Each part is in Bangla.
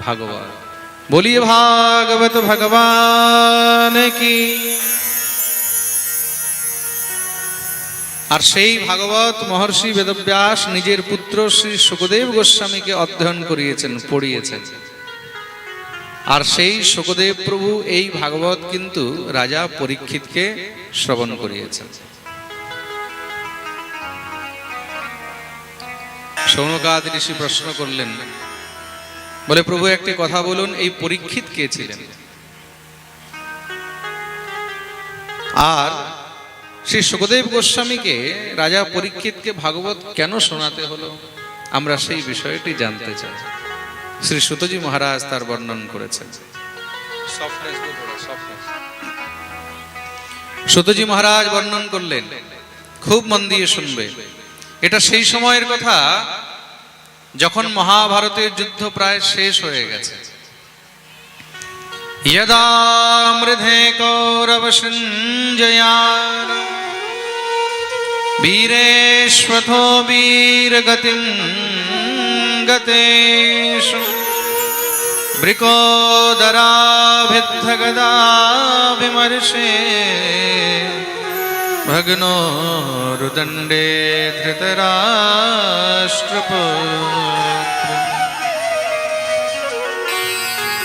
भागवत बोलिए भागवत भगवान की আর সেই ভাগবত মহর্ষি বেদব্যাস নিজের পুত্র শ্রী সুখদেব গোস্বামীকে অধ্যয়ন করিয়েছেন পড়িয়েছেন আর সেই সুখদেব প্রভু এই ভাগবত কিন্তু রাজা পরীক্ষিতকে শ্রবণ করিয়েছেন সৌনকাদ ঋষি প্রশ্ন করলেন বলে প্রভু একটি কথা বলুন এই পরীক্ষিত কে ছিলেন? আর শ্রী সুখদেব গোস্বামীকে রাজা পরীক্ষিতকে ভাগবত কেন শোনাতে হলো? আমরা সেই বিষয়টি জানতে চাই। শ্রী সুতজি মহারাজ তার বর্ণন করেছেন। সুতজি মহারাজ বর্ণন করলেন খুব মন দিয়ে শুনবে। এটা সেই সময়ের কথা যখন মহাভারতের যুদ্ধ প্রায় শেষ হয়ে গেছে यदा मृधे कौरवसञ्जयान वीरेष्वथो वीरगतिं गतेषु वृकोदराभिद्धगदाभिमर्षे भग्नो रुदण्डे धृतराष्ट्रपुत्र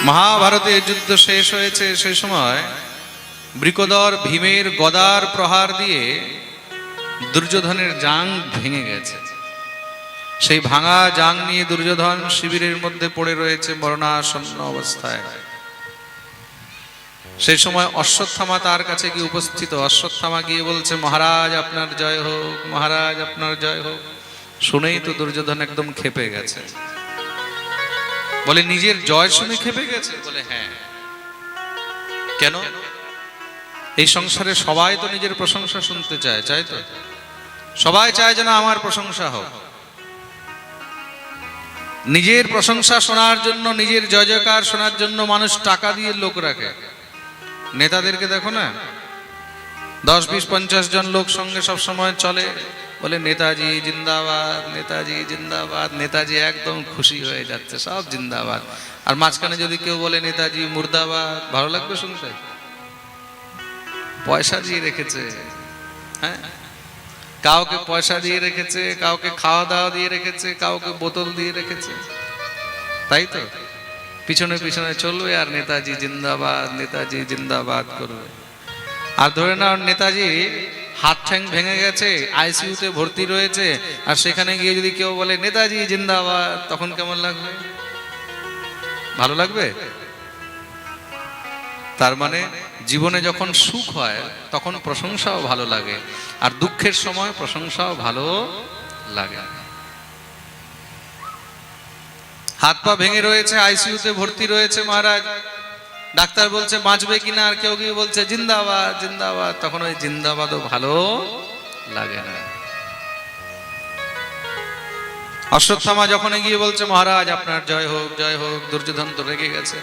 মহাভারতের যুদ্ধ শেষ হয়েছে সেই সময় বৃকদর ভীমের গদার প্রহার দিয়ে দুর্যোধনের জাং ভেঙে গেছে সেই ভাঙা জাং নিয়ে দুর্যোধন শিবিরের মধ্যে পড়ে রয়েছে মরণাসন্ন অবস্থায় সেই সময় অশ্বত্থামা তার কাছে গিয়ে উপস্থিত। অশ্বত্থামা গিয়ে বলছে, মহারাজ, আপনার জয় হোক, মহারাজ, আপনার জয় হোক। শুনেই তো দুর্যোধন একদম খেপে গেছে। বলে, নিজের জয় শুনে খেপে গেছে? বলে হ্যাঁ। কেন? এই সংসারে সবাই তো নিজের প্রশংসা শুনতে চায় চাই তো? সবাই চায় যেন আমার প্রশংসা হোক। নিজের প্রশংসা শোনার জন্য, নিজের জয় জয়কার শোনার জন্য মানুষ টাকা দিয়ে লোক রাখে। নেতাদেরকে দেখো না? দশ, বিশ, পঞ্চাশ জন লোক সঙ্গে সব সময় চলে। বলে, নেতাজি জিন্দাবাদ নেতাজি জিন্দাবাদ। নেতাজি একদম খুশি হয়ে যাচ্ছে, সব জিন্দাবাদ। আর মাঝখানে যদি কেউ বলে, নেতাজি মুর্দাবাদ, ভালো লাগবে শুনতে? পয়সা দিয়ে রেখেছে হ্যাঁ? কাউকে পয়সা দিয়ে রেখেছে, কাউকে খাওয়া দাওয়া দিয়ে রেখেছে, কাউকে বোতল দিয়ে রেখেছে। তাই তো? পিছনে পিছনে চলবে আর নেতাজি জিন্দাবাদ নেতাজি জিন্দাবাদ করবে। আর ধরে নাও, নেতাজি হাত ঠ্যাং ভেঙে গেছে, আইসিইউতে ভর্তি রয়েছে, আর সেখানে গিয়ে যদি কেউ বলে, নেতাজি জিন্দাবাদ তখন কেমন লাগবে? ভালো লাগবে? তার মানে জীবনে যখন সুখ হয়, তখন প্রশংসাও ভালো লাগে, আর দুঃখের সময় প্রশংসাও ভালো লাগে। হাত পা ভেঙে রয়েছে আইসিইউতে ভর্তি রয়েছে মহারাজ। ডাক্তার বলছে, বাঁচবে কিনা? আর কেউ কেউ বলছে, জিন্দাবাদ জিন্দাবাদ। তখন ওই জিন্দাবাদও ভালো লাগে না। অশ্বত্থামা যখন গিয়ে বলছে, মহারাজ, আপনার জয় হোক জয় হোক, দুর্যোধন তো রেগে গেছে।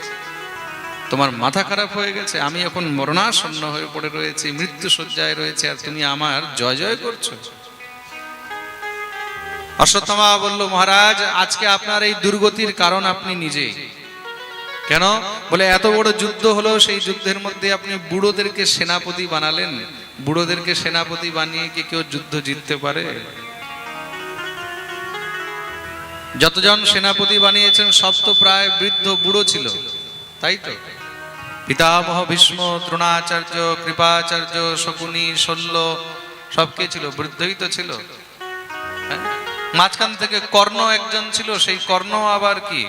তোমার মাথা খারাপ হয়ে গেছে, আমি এখন মরণাসন্ন হয়ে পড়ে রয়েছি মৃত্যু শয্যায় রয়েছে, আর তুমি আমার জয় জয় করছ। অশ্বত্থামা বলল, মহারাজ, আজকে আপনার এই দুর্গতির কারণ আপনি নিজেই কেন? বলে, এত বড় যুদ্ধ হলো সেই যুদ্ধের মধ্যে আপনি বুড়োদেরকে সেনাপতি বানালেন। বুড়োদেরকে সেনাপতি বানিয়ে কি কেউ যুদ্ধ জিততে পারে? যতজন সেনাপতি বানিয়েছেন, সব তো প্রায় বৃদ্ধ বুড়ো ছিল, তাই তো? পিতামহ ভীষ্ম, দ্রোণাচার্য, কৃপাচার্য, শকুনি, শল্য, সব কে ছিল, বৃদ্ধই তো ছিল? মাঝখান থেকে কর্ণ একজন ছিল, সেই কর্ণ আবার কি?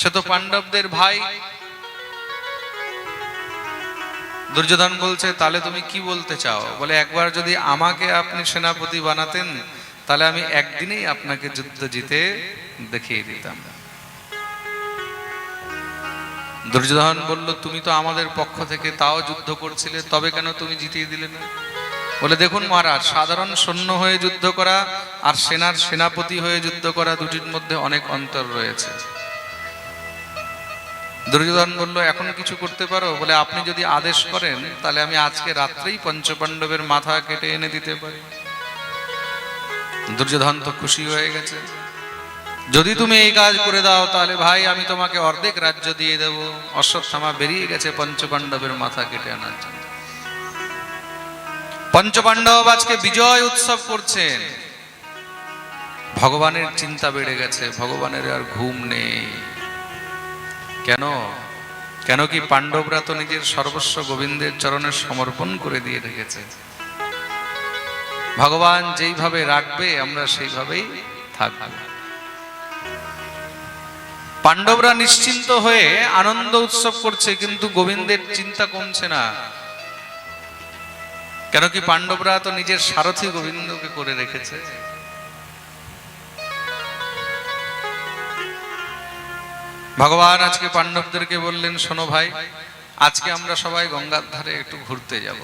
সে তো পাণ্ডবদের ভাই। দুর্যোধন বলছে, তাহলে তুমি কি বলতে চাও? বলে, একবার যদি আমাকে আপনি সেনাপতি বানাতেন, তাহলে আমি একদিনেই আপনাকে যুদ্ধ জিতে দেখিয়ে দিতাম। দুর্যোধন বলল, তুমি তো আমাদের পক্ষ থেকে তাও যুদ্ধ করছিলে, তবে কেন তুমি জিতিয়ে দিলে না? বলে, দেখুন মহারাজ, সাধারণ সৈন্য হয়ে যুদ্ধ করা আর সেনার সেনাপতি হয়ে যুদ্ধ করা দুটির মধ্যে অনেক অন্তর রয়েছে। দুর্যোধন বলল, এখন কিছু করতে পারো? বলে, আপনি যদি আদেশ করেন, তাহলে আমি আজকে রাত্রেই পঞ্চপাণ্ডবের মাথা কেটে এনে দিতে পারি। দুর্যোধন তো খুশি হয়ে গেছে। যদি তুমি এই কাজ করে দাও, তাহলে ভাই, আমি তোমাকে অর্ধেক রাজ্য দিয়ে দেব। অশ্বত্থামা বেরিয়ে গেছে পঞ্চপাণ্ডবের মাথা কেটে আনার জন্য। পঞ্চপাণ্ডব আজকে বিজয় উৎসব করছেন। ভগবানের চিন্তা বেড়ে গেছে, ভগবানের আর ঘুম নেই। কেন? কেন কি পাণ্ডবরা তো নিজের সর্বস্ব গোবিন্দের চরণে সমর্পণ করে দিয়ে রেখেছে? ভগবান যেইভাবে রাখবে, আমরা সেইভাবেই থাকব। পাণ্ডবরা নিশ্চিন্ত হয়ে আনন্দ উৎসব করছে, কিন্তু গোবিন্দের চিন্তা কমছে না। কেন কি পাণ্ডবরা তো নিজের সারথি গোবিন্দকে করে রেখেছে? ভগবান, আজকে পাণ্ডবদেরকে বললেন, শোনো ভাই, আজকে আমরা সবাই গঙ্গার ধারে একটু ঘুরতে যাব।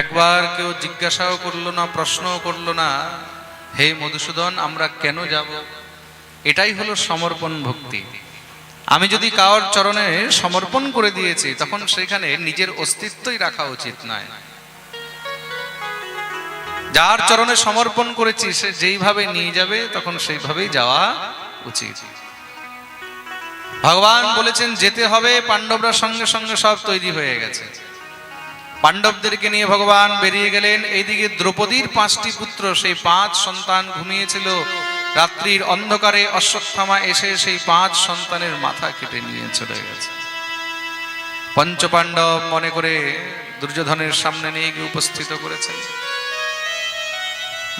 একবার কেউ জিজ্ঞাসাও করল না, প্রশ্নও করল না, হে মধুসূদন, আমরা কেন যাব? এটাই হলো সমর্পণ ভক্তি। আমি যদি কারোর চরণে সমর্পণ করে দিয়েছি, তখন সেখানে নিজের অস্তিত্বই রাখা উচিত নয়। যার চরণে সমর্পণ করেছি, সে যেইভাবে নিয়ে যাবে, তখন সেইভাবেই যাওয়া উচিত। ভগবান বলেছেন, যেতে হবে, পাণ্ডবরা সঙ্গে সঙ্গে সব তৈরি হয়ে গেছে। পাণ্ডবদেরকে নিয়ে ভগবান বেরিয়ে গেলেন। এইদিকে দ্রৌপদীর পাঁচটি পুত্র, সেই পাঁচ সন্তান ঘুমিয়েছিল। রাত্রির অন্ধকারে অশ্বত্থামা এসে সেই পাঁচ সন্তানের মাথা কেটে নিয়ে চলে গেছে। পঞ্চপাণ্ডব মনে করে দুর্যোধনের সামনে নিয়ে গিয়ে উপস্থিত করেছে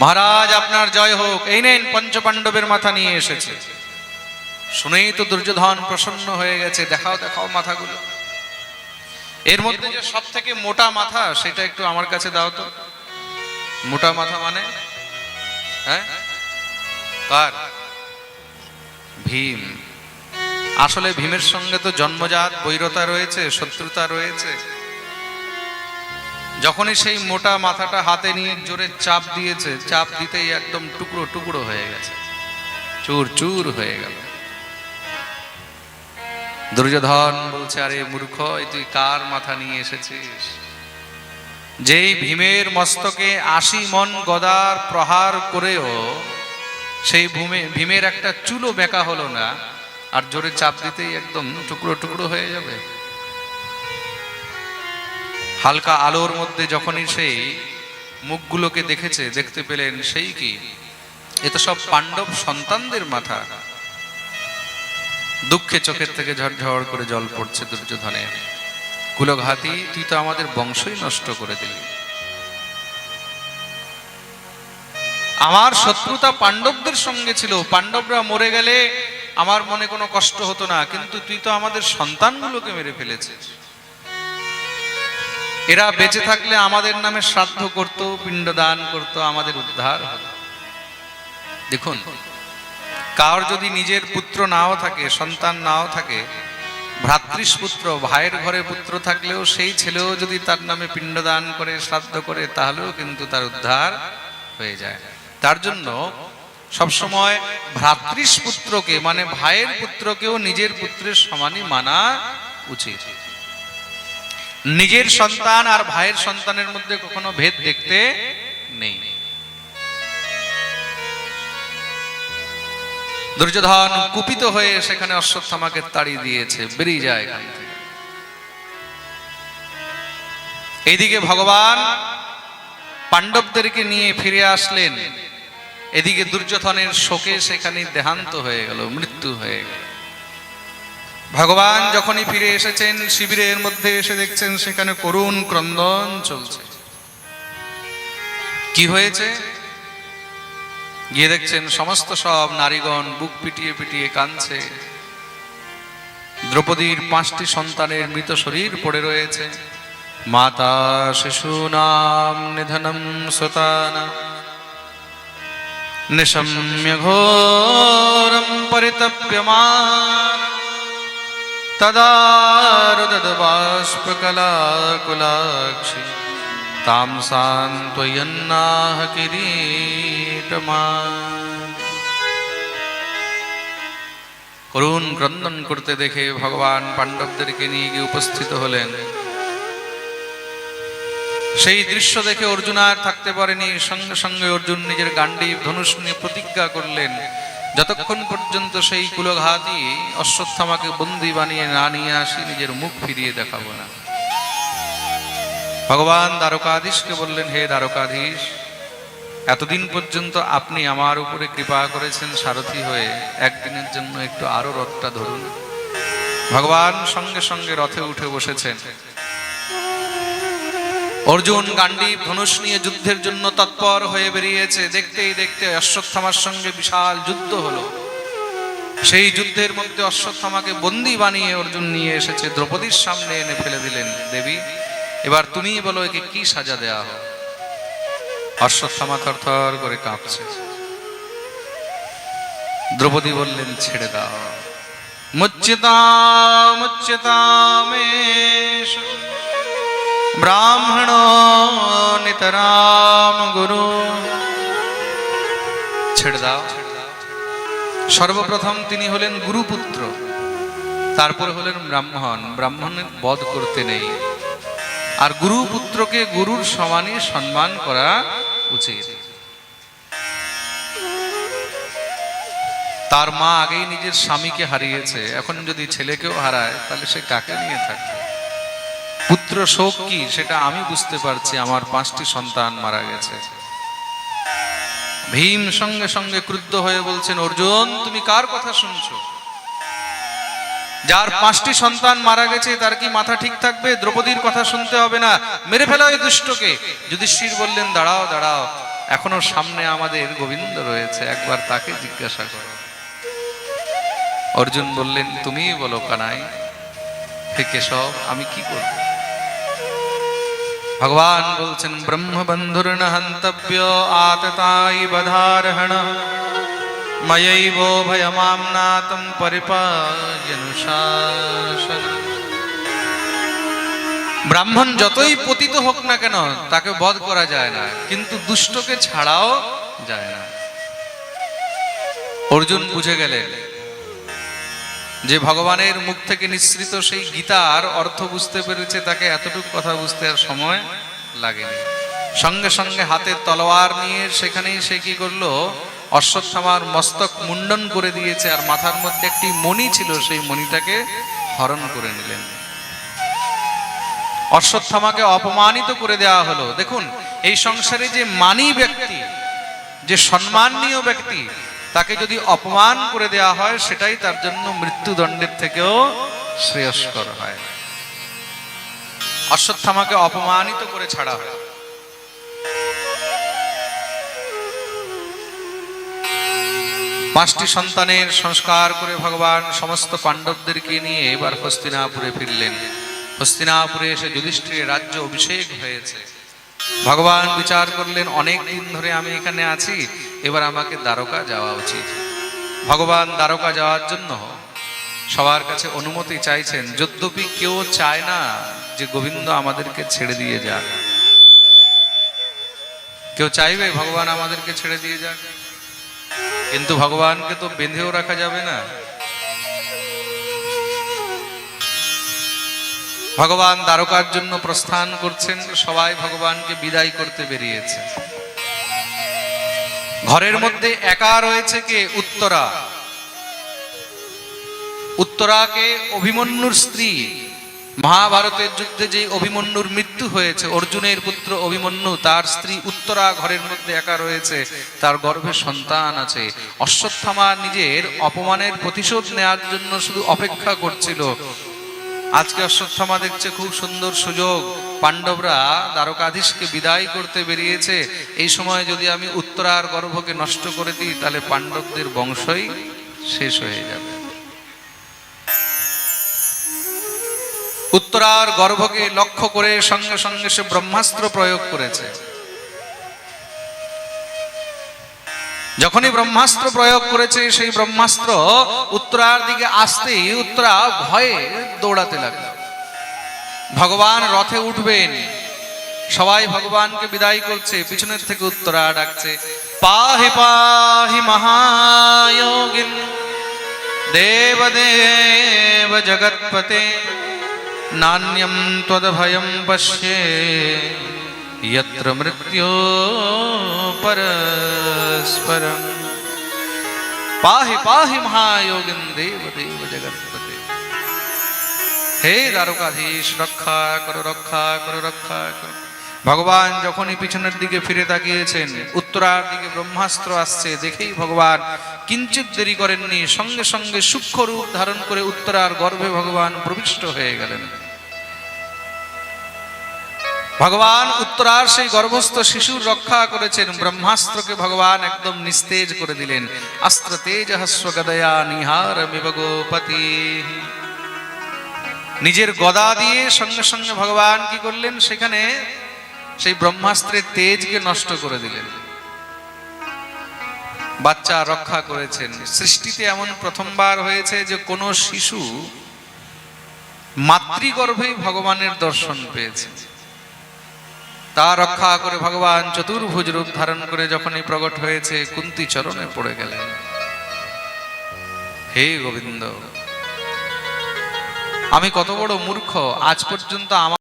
মহারাজ, আপনার জয় হোক। এই নেন, পঞ্চপাণ্ডবের মাথা নিয়ে এসেছে। শুনেই তো দুর্যোধন প্রসন্ন হয়ে গেছে। দেখাও দেখাও মাথাগুলো। এর মধ্যে যে সব থেকে মোটা মাথা, সেটা একটু আমার কাছে দাও তো। মোটা মাথা মানে? হ্যাঁ? ভীম। আসলে ভীমের সঙ্গে তো জন্মজাত বৈরতা রয়েছে, শত্রুতা রয়েছে। যখনই সেই মোটা মাথাটা হাতে নিয়ে জোরে চাপ দিয়েছে, চাপ দিতেই একদম টুকরো টুকরো হয়ে গেছে। চুর চুর হয়ে গেল। দুর্যোধন বলছে, আরে মূর্খ তুই কার মাথা নিয়ে এসেছিস? যেই ভীমের মস্তকে আশি মন গদার প্রহার করেও, সেই ভূমে, ভীমের একটা চুলো বেঁকা হলো না, আর জোরে চাপ দিতেই একদম টুকরো টুকরো হয়ে যাবে। হালকা আলোর মধ্যে যখনই সেই মুখগুলোকে দেখেছে, দেখতে পেলেন সেই কি? এ তো সব পাণ্ডব সন্তানদের মাথা। দুঃখে চোখের থেকে ঝরঝর করে জল পড়ছে দুর্যোধনের কুলঘাতি, তুই তো আমাদের বংশই নষ্ট করে দিলি। আমার শত্রুতা পাণ্ডবদের সঙ্গে ছিল। পাণ্ডবরা মরে গেলে আমার মনে কোনো কষ্ট হতো না, কিন্তু তুই তো আমাদের সন্তানগুলোকে মেরে ফেলেছিস। এরা বেঁচে থাকলে আমাদের নামে শ্রাদ্ধ করত, পিণ্ডদান করত, আমাদের উদ্ধার দেখুন, কার যদি নিজের পুত্র নাও থাকে, সন্তান নাও থাকে ভ্রাতৃষ্পুত্র ভাইয়ের ঘরে পুত্র থাকলেও সেই ছেলেও যদি তার নামে পিণ্ডদান করে, শ্রাদ্ধ করে, তাহলেও কিন্তু তার উদ্ধার হয়ে যায়। তার জন্য সবসময় ভ্রাতৃষ্পুত্রকে মানে ভাইয়ের পুত্রকেও নিজের পুত্রের সমানই মানা উচিত। নিজের সন্তান আর ভাইয়ের সন্তানের মধ্যে কখনো ভেদ দেখতে নেই। দুর্যোধন কুপিত হয়ে সেখানে অশ্বত্থামাকে তাড়িয়ে দিয়েছে, বেরিয়ে যায় এখান থেকে। এইদিকে ভগবান পাণ্ডবদেরকে নিয়ে ফিরে আসলেন। এদিকে দুর্যোধনের শোকে সেখানে দেহান্ত হয়ে গেল, মৃত্যু হয়ে গেল। ভগবান যখনই ফিরে এসেছেন, শিবিরের মধ্যে এসে দেখছেন সেখানে করুণ ক্রন্দন চলছে। কি হয়েছে? গিয়ে দেখছেন সমস্ত সব নারীগণ বুক পিটিয়ে পিটিয়ে কাঁদছে। দ্রৌপদীর পাঁচটি সন্তানের মৃত শরীর পড়ে রয়েছে। মাতা শিশু নাম নিধনম সুতানা। নিশম্য ঘোরম পরিতপ্যমান। তদারুদবাষ্পকলাকুলাক্ষি তাম সান্ত্বয়ন্নাহ কিরীটমান করুণ ক্রন্দন করতে দেখে ভগবান পাণ্ডবদেরকে নিয়ে গিয়ে উপস্থিত হলেন। সেই দৃশ্য দেখে অর্জুন আর থাকতে পারেনি। সঙ্গে সঙ্গে অর্জুন নিজের গান্ডীব ধনুষ নিয়ে প্রতিজ্ঞা করলেন যতক্ষণ পর্যন্ত সেই কুলঘাতি অশ্বত্থামাকে বন্দি বানিয়ে না নিয়ে আসি, নিজের মুখ ফিরিয়ে দেখাবো না। ভগবান দ্বারকাধীশকে বললেন, হে দ্বারকাধীশ, এতদিন পর্যন্ত আপনি আমার উপরে কৃপা করেছেন সারথি হয়ে, একদিনের জন্য একটু আরও রথটা ধরুন। ভগবান সঙ্গে সঙ্গে রথে উঠে বসেছেন। অর্জুন গান্ডি ধনুষ নিয়ে যুদ্ধের জন্য তৎপর হয়ে বেরিয়েছে। দেখতেই দেখতে অশ্বত্থামার সঙ্গে বিশাল যুদ্ধ হলো। সেই যুদ্ধের মধ্যে অশ্বত্থামাকে বন্দি বানিয়ে অর্জুন নিয়ে এসেছে। দ্রৌপদীর সামনে এনে ফেলে দিলেন, দেবী, এবার তুমিই বলো একে কি সাজা দেয়া হোক? অশ্বত্থামা থরথর করে কাঁপছে। দ্রৌপদী বললেন, ছেড়ে দাও। মুচ্যতা মুচ্যতামেশ ব্রাহ্মণ নিতরাম গুরু। ছেড়ে দাও। সর্বপ্রথম তিনি হলেন গুরুপুত্র। তারপর হলেন ব্রাহ্মণ। ব্রাহ্মণের বধ করতে নেই। আর গুরুপুত্রকে গুরুর সমানে সম্মান করা উচিত। তার মা আগেই নিজের স্বামীকে হারিয়েছে। এখন যদি ছেলেকেও হারায়, তাহলে সে কাকে নিয়ে থাকবে? পুত্র শোক কি? সেটা আমি বুঝতে পারছি, আমার পাঁচটি সন্তান মারা গেছে। ভীম সঙ্গে সঙ্গে ক্রুদ্ধ হয়ে বলছেন, অর্জুন, তুমি কার কথা শুনছো? যার পাঁচটি সন্তান মারা গেছে, তার কি মাথা ঠিক থাকবে? দ্রৌপদীর কথা শুনতে হবে না। মেরে ফেলো এই দুষ্টকে। যুধিষ্ঠির বললেন, দাঁড়াও দাঁড়াও। এখনও সামনে আমাদের গোবিন্দ রয়েছে, একবার তাকে জিজ্ঞাসা করো। অর্জুন বললেন, তুমিই বলো কানাই হে কেশব আমি কি করব? ভগবান বলছেন ব্রহ্মবন্ধুর হন্তব্য আততাই বধারহণ। ময়ৈব ভয়মামনাতম পরিপায়নুশাসন। ব্রাহ্মণ যতই পতিত হোক না কেন, তাকে বধ করা যায় না, কিন্তু দুষ্টকে ছাড়াও যায় না। অর্জুন বুঝে গেলেন যে ভগবানের মুখ থেকে নিঃসৃত সেই গীতার অর্থ বুঝতে পেরেছে, তাকে এতটুকু কথা বুঝতে আর সময় লাগেনি। সঙ্গে সঙ্গে হাতে তলোয়ার নিয়ে সেখানেই সে কি করল? অশ্বত্থামার মস্তক মুন্ডন করে দিয়েছে আর মাথার মধ্যে একটি মণি ছিল, সেই মণিটাকে হরণ করে নিলেন। অশ্বত্থামাকে অপমানিত করে দেওয়া হলো। দেখুন, এই সংসারে যে মানি ব্যক্তি, যে সম্মানীয় ব্যক্তি তাকে যদি অপমান করে দেওয়া হয়, সেটাই তার জন্য মৃত্যুদণ্ডের থেকেও শ্রেয়স্কর হয়। অশ্বত্থামাকে অপমানিত করে ছাড়া হয়। পাঁচটি সন্তানের সংস্কার করে ভগবান সমস্ত পাণ্ডবদেরকে নিয়ে এবার হস্তিনাপুরে ফিরলেন। হস্তিনাপুরে এসে যুধিষ্ঠিরের রাজ্য অভিষেক হয়েছে। ভগবান বিচার করলেন, অনেক দিন ধরে আমি এখানে আছি, এবার আমাকে দ্বারকা যাওয়া উচিত। ভগবান দ্বারকা যাওয়ার জন্য সবার কাছে অনুমতি চাইছেন, যদ্যপি কেউ চায় না যে গোবিন্দ আমাদেরকে ছেড়ে দিয়ে যাক। কেউ চাইবে ভগবান আমাদেরকে ছেড়ে দিয়ে যাক? কিন্তু ভগবানকে তো বেঁধেও রাখা যাবে না। ভগবান দ্বারকার জন্য প্রস্থান করছেন, সবাই ভগবানকে বিদায় করতে বেরিয়েছে। ঘরের মধ্যে একা রয়েছে কে? উত্তরা। উত্তরাকে অভিমন্যুর স্ত্রী। মহাভারতের যুদ্ধে যে অভিমন্যুর মৃত্যু হয়েছে, অর্জুনের পুত্র অভিমন্যু, তার স্ত্রী উত্তরা ঘরের মধ্যে একা রয়েছে, তার গর্ভে সন্তান আছে। অশ্বত্থামা নিজের অপমানের প্রতিশোধ নেওয়ার জন্য শুধু অপেক্ষা করছিল। আজকে অশ্বত্থামা দেখছে খুব সুন্দর সুযোগ। পাণ্ডবরা দ্বারকাধীশকে বিদায় করতে বেরিয়েছে। এই সময় যদি আমি উত্তরার গর্ভকে নষ্ট করে দিই, তাহলে পাণ্ডবদের বংশই শেষ হয়ে যাবে। উত্তরার গর্ভকে লক্ষ্য করে সঙ্গে সঙ্গে সে ব্রহ্মাস্ত্র প্রয়োগ করেছে। যখনই ব্রহ্মাস্ত্র প্রয়োগ করেছে, সেই ব্রহ্মাস্ত্র উত্তরার দিকে আসতেই উত্তরা ভয়ে দৌড়াতে লাগল। ভগবান রথে উঠবেন। সবাই ভগবানকে বিদায় করছে, পিছনের থেকে উত্তরা ডাকছে, পাহি পাহি মহায়োগিন দেব দেব জগৎপতে নান্যম ত্বদভয়ম পশ্যে। यत्र मृत्यो परस्परम् পাহি পাহি মহায়োগিন দেব দেব জগৎপতে হে দ্বারকাধীশ রক্ষা করো রক্ষা করো রক্ষা করো ভগবান যখনই পিছনের দিকে ফিরে তাকিয়েছেন উত্তরার দিকে ব্রহ্মাস্ত্র আসছে দেখেই ভগবান কিঞ্চিত দেরি করেননি সঙ্গে সঙ্গে সূক্ষ্ম রূপ ধারণ করে উত্তরার গর্ভে ভগবান প্রবিষ্ট হয়ে গেলেন ভগবান উত্তরার সেই গর্ভস্থ শিশুর রক্ষা করেছেন, ব্রহ্মাস্ত্রকে ভগবান একদম নিস্তেজ করে দিলেন। অস্ত্র তেজ হস্ব গদয়া নিহার গোপতি। নিজের গদা দিয়ে সঙ্গে সঙ্গে ভগবান কি করলেন? সেখানে সেই ব্রহ্মাস্ত্রের তেজকে নষ্ট করে দিলেন। বাচ্চা রক্ষা করেছেন। সৃষ্টিতে এমন প্রথমবার হয়েছে যে কোনো শিশু মাতৃগর্ভেই ভগবানের দর্শন পেয়েছে। তা রক্ষা করে ভগবান চতুর্ভুজ রূপ ধারণ করে যখনই প্রকট হয়েছে, কুন্তি চরণে পড়ে গেলেন। হে গোবিন্দ, আমি কত বড় মূর্খ, আজ পর্যন্ত আমার